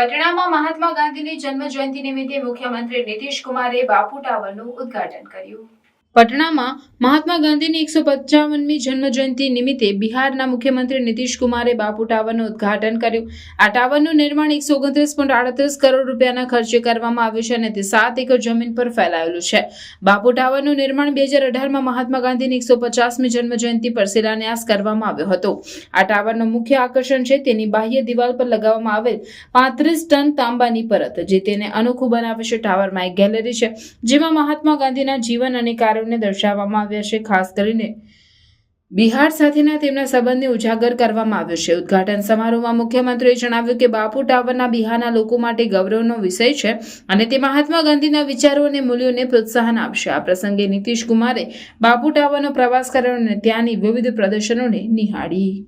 પટણામાં મહાત્મા ગાંધીની જન્મ જયંતિ નિમિત્તે મુખ્યમંત્રી નીતિશ કુમારે બાપુ ટાવરનું ઉદ્ઘાટન કર્યું. પટણામાં મહાત્મા ગાંધીની એકસો પંચાવનમી જન્મ જયંતિ નિમિત્તે બિહારના મુખ્યમંત્રી નીતિશ કુમારે બાપુ ટાવરનું ઉદ્ઘાટન કર્યું. આ ટાવરનું નિર્માણ એકસો ઓગણત્રીસ પોઈન્ટ આડત્રીસ કરોડ રૂપિયાના ખર્ચે કરવામાં આવ્યું છે અને તે સાત એકર જમીન પર ફેલાયેલું છે. બાપુ ટાવરનું નિર્માણ બે હજાર અઢારમાં મહાત્મા ગાંધીની એકસો પચાસમી જન્મ જયંતિ પર શિલાન્યાસ કરવામાં આવ્યો હતો. આ ટાવરનું મુખ્ય આકર્ષણ છે, તેની બાહ્ય દિવાલ પર લગાવવામાં આવેલ પાંત્રીસ ટન તાંબાની પરત, જે તેને અનોખું બનાવે છે. ટાવરમાં એક ગેલેરી છે, જેમાં મહાત્મા ગાંધીના જીવન અને કાર્યોને દર્શાવવામાં આવ્યા છે. ખાસ કરીને બિહાર સાથેના તેમના સંબંધને ઉજાગર કરવામાં આવ્યો છે. ઉદઘાટન સમારોહમાં મુખ્યમંત્રીએ જણાવ્યું કે બાપુ ટાવરના બિહારના લોકો માટે ગૌરવનો વિષય છે અને તે મહાત્મા ગાંધીના વિચારો અને મૂલ્યોને પ્રોત્સાહન આપશે. આ પ્રસંગે નીતિશ કુમારે બાપુ ટાવરનો પ્રવાસ કર્યો અને ત્યાંની વિવિધ પ્રદર્શનોને નિહાળી